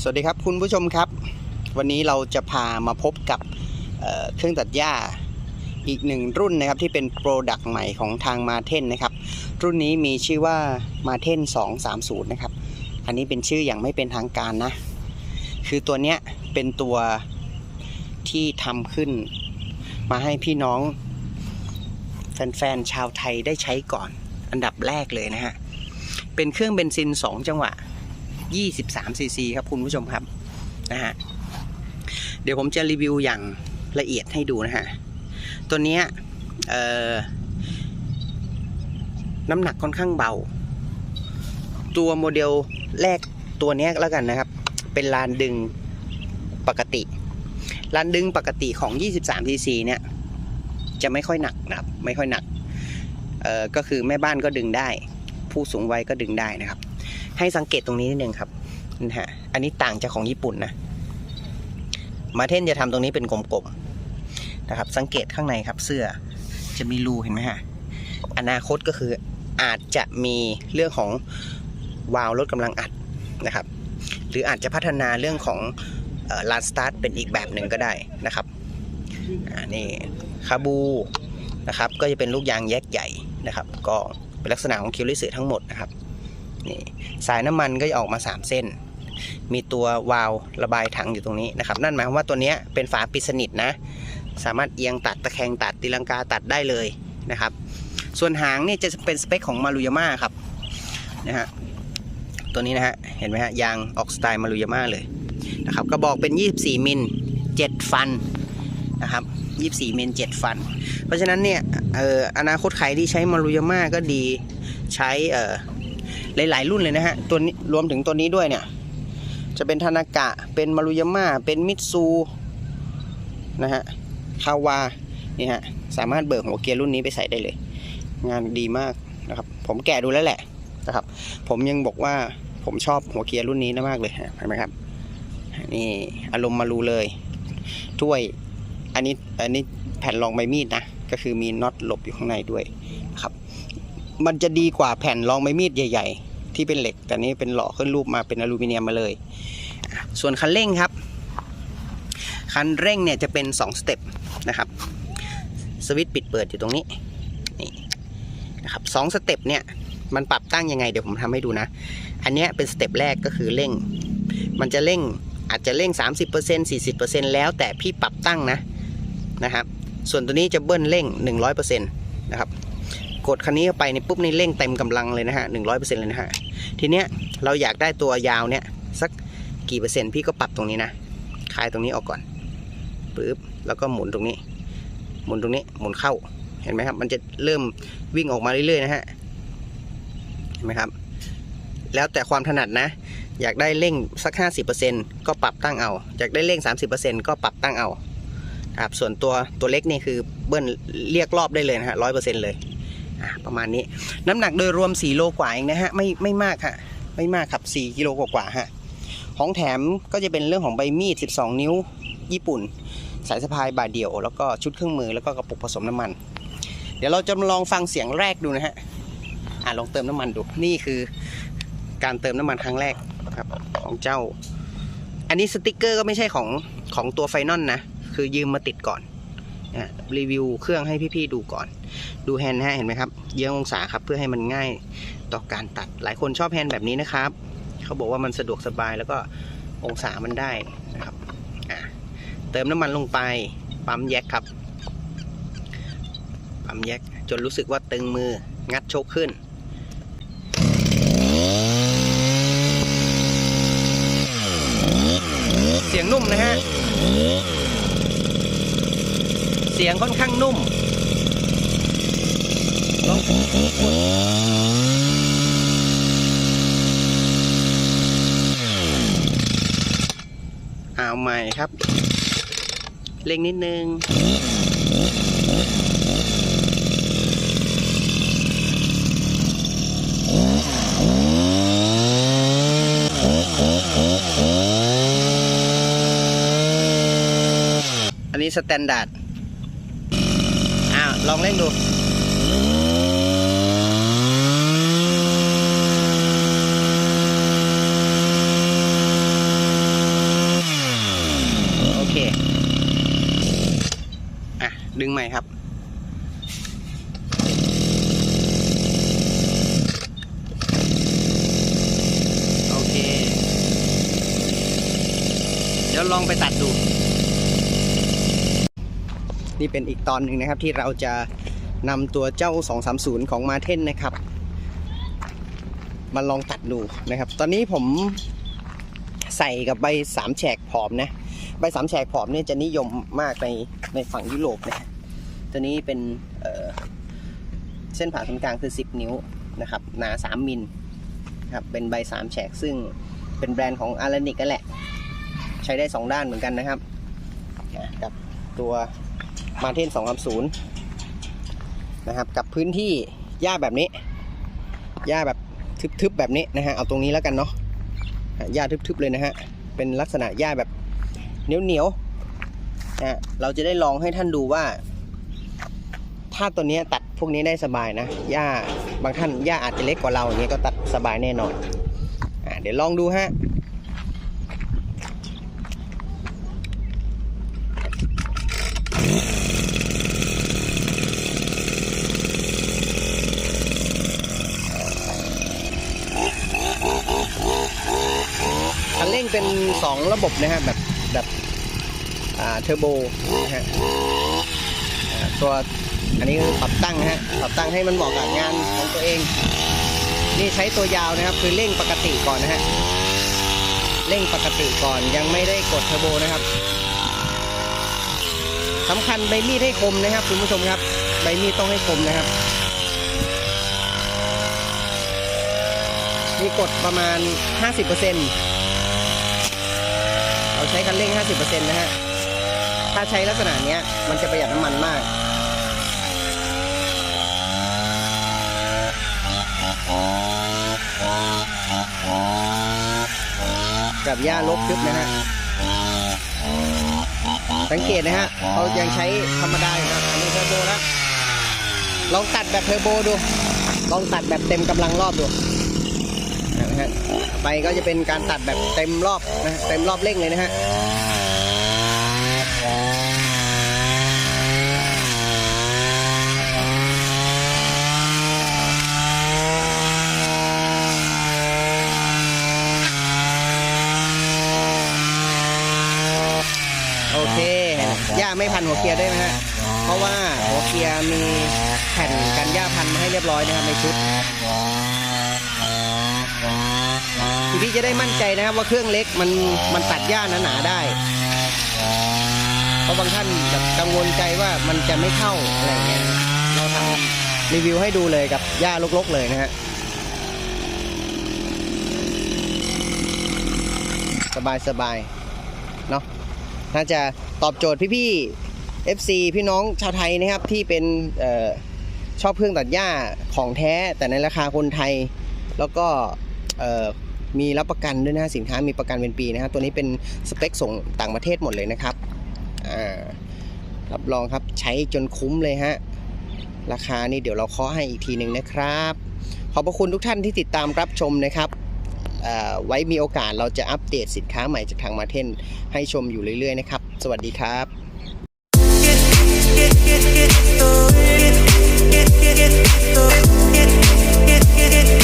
สวัสดีครับคุณผู้ชมครับ วันนี้เราจะพามาพบกับเเครื่องตัดหญ้าอีกหนึ่งรุ่นนะครับที่เป็นโปรดักต์ใหม่ของทางมาเทนนะครับ รุ่นนี้มีชื่อว่ามาเทน230 นะครับ อันนี้เป็นชื่ออย่างไม่เป็นทางการนะ คือตัวเนี้ยเป็นตัวที่ทำขึ้น มาให้พี่น้อง แฟนๆชาวไทยได้ใช้ก่อน อันดับแรกเลยนะฮะเป็นเครื่องเบนซิน 2 จังหวะ 23ซีซีครับคุณผู้ชมครับนะฮะเดี๋ยวผมจะรีวิวอย่างละเอียดให้ดูนะฮะ ตัวเนี้ยน้ำหนักค่อนข้างเบา ตัวโมเดลแรกตัวเนี้ยแล้วกันนะครับ เป็นลานดึงปกติ ลานดึงปกติของ 23ซีซีเนี่ย จะไม่ค่อยหนักนะครับ ไม่ค่อยหนักเอ่อก็คือแม่บ้านก็ดึงได้ ผู้สูงวัยก็ดึงได้นะครับ ให้สังเกตตรงนี้นิดนึงครับนะฮะอันนี้ต่างจากของญี่ปุ่นนะมาเทนจะทำตรงนี้เป็นกลมๆนะครับ สังเกตข้างในครับ เสื้อจะมีรูเห็นไหมฮะอนาคตก็คืออาจจะมีเรื่องของวาล์วลดกำลังอัดนะครับ หรืออาจจะพัฒนาเรื่องของลานสตาร์ทเป็นอีกแบบหนึ่งก็ได้นะครับอ่านี่คาบูนะครับ ก็จะเป็นลูกยางแยกใหญ่นะครับ ก็เป็นลักษณะของคิวริสึทั้งหมดนะครับ นี่สายน้ำมันก็จะออกมา 3 เส้น มีตัววาล์วระบายถังอยู่ตรงนี้นะครับ นั่นหมายความว่าตัวนี้เป็นฝาปิดสนิทนะ สามารถเอียงตัดตะแคงตัดตีลังกาตัดได้เลยนะครับ ส่วนหางนี่จะเป็นสเปคของมารุยาม่าครับนะฮะตัวนี้นะฮะเห็นไหมฮะยางออกสไตล์มารุยาม่าเลยนะครับกระบอกเป็น 24 มิล 7 ฟันนะครับ24มิล7ฟัน เพราะฉะนั้นเนี่ยอออนาคตใครที่ใช้มารุยาม่าก็ดีใช้เอ่อ หลาย ๆ รุ่นเลยนะฮะตัวนี้รวมถึงตัวนี้ด้วยเนี่ย จะเป็นทานากะเป็นมารุยาม่าเป็นมิตซูนะฮะคาวานี่ฮะสามารถเบิกหัวเกียร์รุ่นนี้ไปใส่ได้เลย งานดีมากนะครับ ผมแกะดูแล้วแหละนะครับ ผมยังบอกว่าผมชอบหัวเกียร์รุ่นนี้นะมากเลยเห็นไหมครับนี่อารมณ์มารูเลยถ้วยอันนี้อันนี้แผ่นรองใบมีดนะก็คือมีน็อตหลบอยู่ข้างในด้วยนะครับ มันจะดีกว่าแผ่นรองใบมีดใหญ่ ๆ ที่เป็นเหล็ก แต่นี้เป็นหล่อขึ้นรูปมาเป็นอลูมิเนียมมาเลย ส่วนคันเร่งครับ คันเร่งเนี่ยจะเป็น 2 สเต็ปนะครับ สวิตช์ปิดเปิดอยู่ตรงนี้นี่นะครับสองสเต็ปเนี่ยมันปรับตั้งยังไงเดี๋ยวผมทำให้ดูนะ อันนี้เป็นสเต็ปแรกก็คือเร่ง มันจะเร่งอาจจะเร่ง 30% 40%แล้วแต่พี่ปรับตั้งนะนะครับ ส่วนตัวนี้จะเบิ้ลเร่ง 100%นะครับ กดคันนี้เข้าไปในปุ๊บนี่เร่งเต็มกำลังเลยนะฮะหนึ่งร้อยเปอร์เซ็นต์เลยนะฮะทีเนี้ยเราอยากได้ตัวยาวเนี่ยสักกี่เปอร์เซ็นต์พี่ก็ปรับตรงนี้นะคลายตรงนี้ออกก่อนปึ๊บแล้วก็หมุนตรงนี้ หมุนตรงนี้หมุนเข้าเห็นไหมครับ มันจะเริ่มวิ่งออกมาเรื่อยๆนะฮะเห็นไหมครับ แล้วแต่ความถนัดนะ อยากได้เร่งสัก 50%ก็ปรับตั้งเอา อยากได้เร่ง 30%ก็ปรับตั้งเอาครับส่วนตัวตัวเล็กนี่คือเบิ้ลเรียกรอบได้เลยนะฮะร้อยเปอร์เซ็นต์เลย ประมาณนี้ น้ำหนักโดยรวม 4 โลกว่าเองนะฮะไม่ไม่มากฮะไม่มากครับ 4 กิโลกว่าๆฮะของแถมก็จะเป็นเรื่องของใบมีด 12 นิ้วญี่ปุ่น สายสะพายบาเดี่ยว แล้วก็ชุดเครื่องมือแล้วก็กระปุกผสมน้ำมัน เดี๋ยวเราจะมาลองฟังเสียงแรกดูนะฮะอะลองเติมน้ำมันดูนี่คือการเติมน้ำมันครั้งแรกครับของเจ้า อันนี้สติกเกอร์ก็ไม่ใช่ของของตัวไฟนอลนะ คือยืมมาติดก่อน รีวิวเครื่องให้พี่ๆดูก่อน ดูแฮนด์นะฮะเห็นไหมครับ เยื้ององศาครับเพื่อให้มันง่ายต่อการตัดหลายคนชอบแฮนด์แบบนี้นะครับ เขาบอกว่ามันสะดวกสบายแล้วก็องศามันได้นะครับเติมน้ำมันลงไปปั๊มแยกครับปั๊มแยกจนรู้สึกว่าตึงมืองัดโชกขึ้นเสียงนุ่มนะฮะ เสียงค่อนข้างนุ่มลองเอาใหม่ครับเร่งนิดนึงอันนี้สแตนดาร์ด ลองเล่นดูโอเคอะดึงใหม่ครับโอเคเดี๋ยวลองไปตัดดู นี่เป็นอีกตอนหนึ่งนะครับที่เราจะนำตัวเจ้า 230 ของมาเทนนะครับ มาลองตัดดูนะครับ ตอนนี้ผมใส่กับใบสามแฉกผอมนะ ใบสามแฉกผอมเนี่ยจะนิยมมากในในฝั่งยุโรปนะตัวนี้เป็นเเส้นผ่าศูนย์กลางคือ 10 นิ้วนะครับ หนา 3 มิลครับเป็นใบสามแฉกซึ่งเป็นแบรนด์ของอารานิกกันแหละ ใช้ได้ 2 ด้านเหมือนกันนะครับ กับตัว มาเทน230นนะครับ กับพื้นที่หญ้าแบบนี้ หญ้าแบบทึบๆแบบนี้นะฮะ เอาตรงนี้แล้วกันเนาะ หญ้าทึบๆเลยนะฮะ เป็นลักษณะหญ้าแบบเหนียวๆนะฮะเราจะได้ลองให้ท่านดูว่า ถ้าตัวนี้ตัดพวกนี้ได้สบายนะ หญ้าบางท่านหญ้าอาจจะเล็กกว่าเราอย่างเงี้ยก็ตัดสบายแน่นอน อ่าเดี๋ยวลองดูฮะ เป็น 2 ระบบนะฮะแบบแบบอ่าเทอร์โบนะฮะตัวอันนี้ปรับตั้งนะฮะปรับตั้งให้มันเหมาะกับงานของตัวเอง นี่ใช้ตัวยาวนะครับ คือเร่งปกติก่อนนะฮะเร่งปกติก่อนยังไม่ได้กดเทอร์โบนะครับสำคัญใบมีดให้คมนะครับคุณผู้ชมครับใบมีดต้องให้คมนะครับมีกดประมาณ 50%เรา ใช้คันเร่ง 50%นะฮะ ถ้าใช้ลักษณะนี้มันจะประหยัดน้ำมันมากกับหญ้าลกทึบนะฮะ สังเกตนะฮะเขายังใช้ธรรมดาอยู่นะอันนี้เทอร์โบแล้วลองตัดแบบเทอร์โบดู ลองตัดแบบเต็มกำลังรอบดู นะฮะไปก็จะเป็นการตัดแบบเต็มรอบนะเต็มรอบเร่งเลยนะฮะโอเคย่าไม่พันหัวเกียร์ได้วยนะฮะ เพราะว่าหัวเกียร์มีแผ่นกันย่าพันมาให้เรียบร้อยนะครับในชุด คือพี่จะได้มั่นใจนะครับว่าเครื่องเล็กมันมันตัดหญ้าหนาๆได้ เพราะบางท่านแบบกังวลใจว่ามันจะไม่เข้าอะไรเงี้ยเราทำรีวิวให้ดูเลยกับหญ้าลกๆเลยนะฮะสบายสบายเนาะน่าจะตอบโจทย์พี่ๆ FC พี่น้องชาวไทยนะครับที่เป็นออชอบเครื่องตัดหญ้าของแท้แต่ในราคาคนไทย แล้วก็ มีรับประกันด้วยนะสินค้ามีประกันเป็นปีนะครับตัวนี้เป็นสเปคส่งต่างประเทศหมดเลยนะครับรับรองครับใช้จนคุ้มเลยฮะราคานี่เดี๋ยวเราเคาะให้อีกทีหนึ่งนะครับ ขอบพระคุณทุกท่านที่ติดตามรับชมนะครับไว้มีโอกาสเราจะอัปเดตสินค้าใหม่จากทางมาเทนให้ชมอยู่เรื่อยๆนะครับ สวัสดีครับ Get, get, get,